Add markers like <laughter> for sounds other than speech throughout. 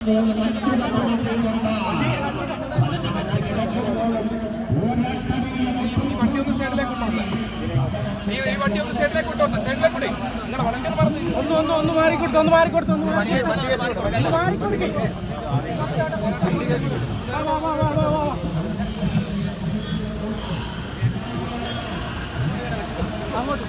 ഈ വണ്ടി ഒന്ന് സൈഡിലേക്ക് കൊണ്ടുവന്നേ സൈഡിലേക്ക് കൂടി നിങ്ങൾ വളണ്ടിയർ പറഞ്ഞു ഒന്ന് ഒന്ന് ഒന്ന് മാറിക്കൊടുത്തു ഒന്ന് മാറിക്കൊടുത്തു ഒന്ന് മാറിക്കൊടുക്കേ വാ വാ വാ വാ വാ വാ അങ്ങോട്ട്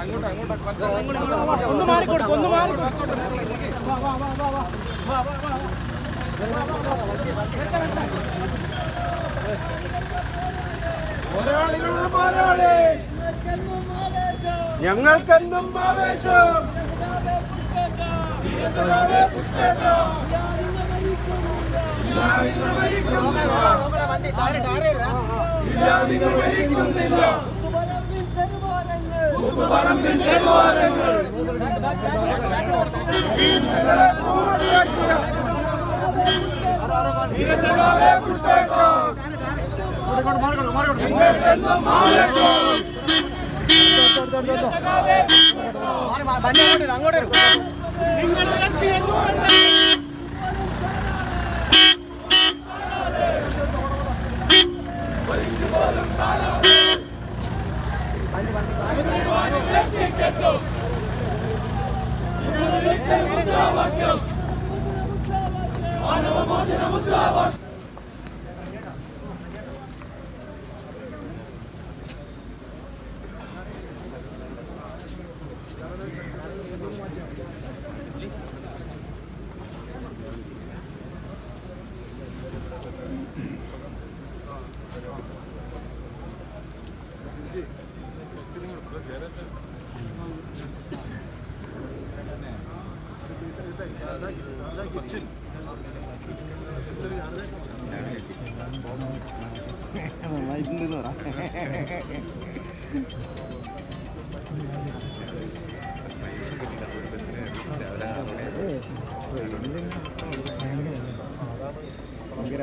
അങ്ങോട്ട് അങ്ങോട്ട് ഒന്ന് മാറിക്കൊടുക്കും ഒന്ന് മാറിക്കൊടുക്കും വാ വാ വാ വാ വാ വാ വാ വാ പോരാളികളുടെ പോരാളി. ഞങ്ങൾക്കെന്നും ആവേശം. അങ്ങോട്ടേക്ക് മുദ്രാവാക്യം മാനവ മോചന മുദ്രാവാക്യം. നന്നായിട്ടുണ്ടെന്ന് <laughs> പറ ഭയങ്കര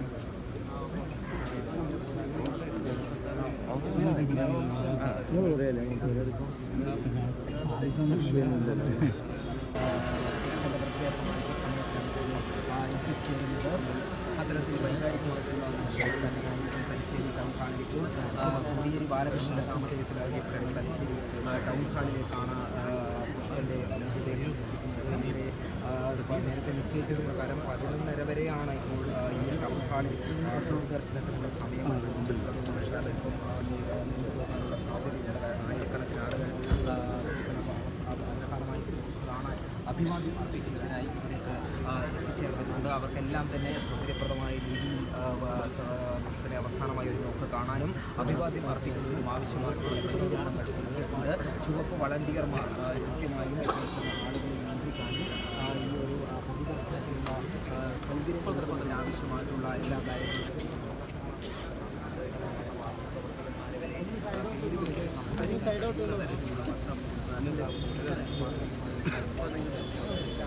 അത്തരത്തിൽ വൈകാരികമായിട്ടുള്ള വിഷയം തന്നെ തലശ്ശേരി ടൗൺ ഹാളിലേക്കും കോടിയേരി ബാലകൃഷ്ണന്റെ സാമ്പത്തികത്തിലായി തലശ്ശേരി ടൗൺ ഹാളിലേക്കാണ് പുഷ്പന്റെ മൃതദേഹം എത്തിക്കുന്നത് നേരത്തെ നിശ്ചയിച്ചത് പ്രകാരം പതിനൊന്നര വരെയാണ് ഇപ്പോൾ ഈ ടൗൺ ഹാളിൽ ദർശനത്തിനുള്ള സമയം സാധ്യത അഭിവാദ്യം അർപ്പിക്കുന്നതിനായി ഇവിടേക്ക് എത്തിച്ചേർന്നിട്ടുണ്ട് അവർക്കെല്ലാം തന്നെ സൗകര്യപ്രദമായ രീതിയിൽ ആ, അവസാനമായ ഒരു നോക്ക് കാണാനും അഭിവാദ്യം അർപ്പിക്കുന്നതിനും ആവശ്യമായ നൽകിയിട്ടുണ്ട് ചുവപ്പ് വളണ്ടിയർമാർ ആ, കൃത്യമായും ആളുകളെ നിയന്ത്രിക്കാനും ഈ ഒരു പൊതുദർശനത്തിനുള്ള നിർമ്മാണത്തിന് ആവശ്യമായിട്ടുള്ള എല്ലാ കാര്യങ്ങളും 本当に。